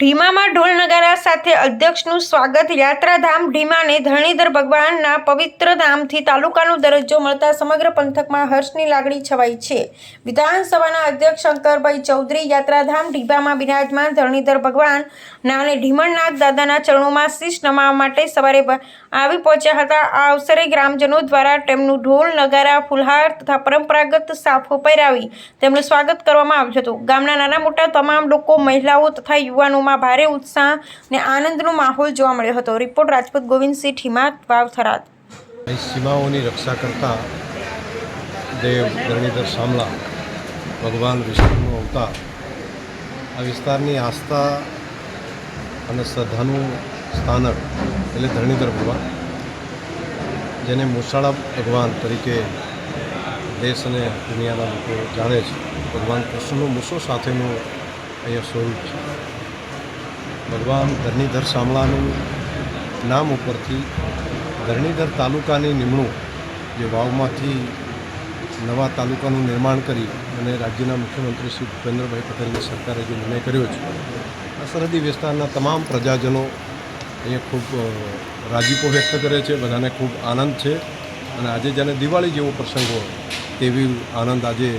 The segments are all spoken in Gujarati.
ઢીમામાં ઢોલ નગારા સાથે અધ્યક્ષનું સ્વાગત. યાત્રાધામ ઢીમાને ધરણીધર ભગવાનના પવિત્ર ધામથી તાલુકાનો દરજ્જો મળતા સમગ્ર પંથકમાં હર્ષની લાગણી છવાઈ છે. વિધાનસભાના અધ્યક્ષ શંકરભાઈ ચૌધરી યાત્રાધામ ઢીબામાં બિરાજમાન ધરણીધર ભગવાન નાને ઢીમણનાથ દાદાના ચરણોમાં શીશ નમાવા માટે સવારે આવી પહોંચ્યા હતા. આ અવસરે ગ્રામજનો દ્વારા તેમનું ઢોલ નગારા, ફુલહાર તથા પરંપરાગત સાફો પહેરાવી તેમનું સ્વાગત કરવામાં આવ્યું હતું. ગામના નાના મોટા તમામ લોકો, મહિલાઓ તથા યુવાનોમાં ભારે ઉત્સાહ અને આનંદનો માહોલ જોવા મળ્યો હતો. રિપોર્ટ રાજપૂત ગોવિંદસિંહ ઠીમા વાવ થરાદ. સીમાઓની રક્ષા કરતા દેવ ધરણીધર સામલા ભગવાન વિષ્ણુનો અવતાર, આ વિસ્તારની આસ્થા અને શ્રદ્ધાનું સ્થાનક એટલે ધરણીધર ભગવાન, જેને મુસાળા ભગવાન તરીકે દેશ અને દુનિયાના લોકો જાણે છે. ભગવાન કૃષ્ણનું મૂસો સાથેનું અહીંયા સ્વરૂપ છે. ભગવાન ધરણીધર શામળાનું નામ ઉપરથી ધરણીધર તાલુકાની નિમણૂક જે વાવમાંથી નવા તાલુકાનું નિર્માણ કરી અને રાજ્યના મુખ્યમંત્રી શ્રી ભૂપેન્દ્રભાઈ પટેલની સરકારે જે નિર્ણય કર્યો છે, આ સરહદી વિસ્તારના તમામ પ્રજાજનો અહીંયા ખૂબ રાજીપો વ્યક્ત કરે છે, બધાને ખૂબ આનંદ છે અને આજે જેને દિવાળી જેવો પ્રસંગ હોય તેવી આનંદ આજે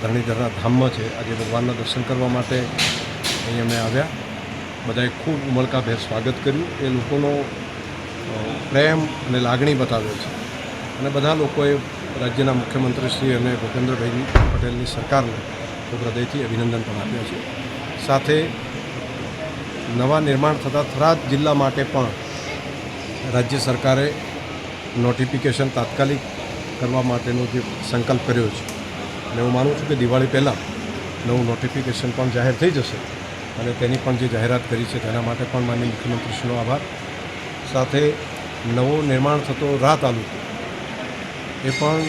ધરણીધરના ધામમાં છે. આજે ભગવાનના દર્શન કરવા માટે અહીં અમે આવ્યા. બધાએ ખૂબ ઉમળકાભેર સ્વાગત કર્યું. એ લોકોનો પ્રેમ અને લાગણી બતાવે છે. અને બધા લોકોએ રાજ્યના મુખ્યમંત્રી શ્રી અને ભૂપેન્દ્રભાઈ પટેલની સરકારને ખૂબ હૃદયથી અભિનંદન પણ આપ્યા છે. સાથે નવા નિર્માણ થતા થરાદ જિલ્લા માટે પણ રાજ્ય સરકારે નોટિફિકેશન તાત્કાલિક કરવા માટેનો જે સંકલ્પ કર્યો છે. અને હું માનું છું કે દિવાળી પહેલાં નવું નોટિફિકેશન પણ જાહેર થઈ જશે. અને તેની પણ જે જાહેરાત કરી છે તેના માટે પણ માન્ય મુખ્યમંત્રીશ્રીનો આભાર. સાથે નવો નિર્માણ થતો રાહ તાલુકો એ પણ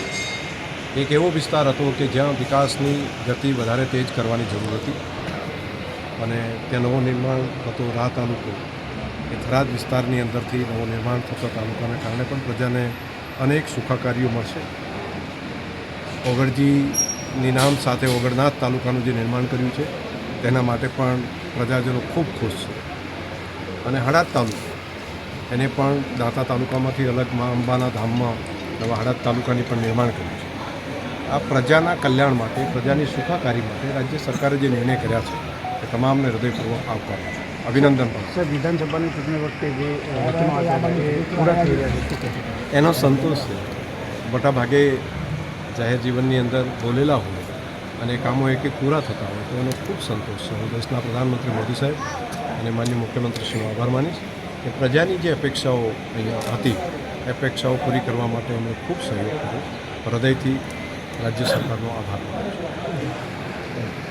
એક એવો વિસ્તાર હતો કે જ્યાં વિકાસની ગતિ વધારે તેજ કરવાની જરૂર હતી અને ત્યાં નવો નિર્માણ થતો રાહ તાલુકો એ થરાદ વિસ્તારની અંદરથી નવો નિર્માણ થતો તાલુકાના કારણે પણ પ્રજાને અનેક સુખાકારીઓ મળશે. ઓગળજીની નામ સાથે ઓગળનાથ તાલુકાનું જે નિર્માણ કર્યું છે તેના માટે પણ પ્રજાજનો ખૂબ ખુશ છે. અને હડાદ તાલુકો એને પણ દાંતા તાલુકામાંથી અલગ મા અંબાના ધામમાં નવા હડાદ તાલુકાની પણ નિર્માણ કર્યું છે. આ પ્રજાના કલ્યાણ માટે પ્રજાની સુખાકારી માટે રાજ્ય સરકારે જે નિર્ણય કર્યા છે એ તમામને હૃદયપૂર્વક આવકાર અભિનંદન પણ. સર વિધાનસભાની ચૂંટણી વખતે જે પૂરા થઈ રહ્યા છે. એનો સંતોષ છે. મોટા ભાગે જાહેર જીવનની અંદર બોલેલા હોય. અને કામો એક એક પૂરા થતા હોય તો એનો ખૂબ સંતોષ છે. હું દેશના પ્રધાનમંત્રી મોદી સાહેબ અને માન્ય મુખ્યમંત્રીશ્રીનો આભાર માનીશ કે પ્રજાની જે અપેક્ષાઓ અહીંયા હતી અપેક્ષાઓ પૂરી કરવા માટે અમે ખૂબ સહયોગ કર્યો. હૃદયથી રાજ્ય સરકારનો આભાર માનું છું.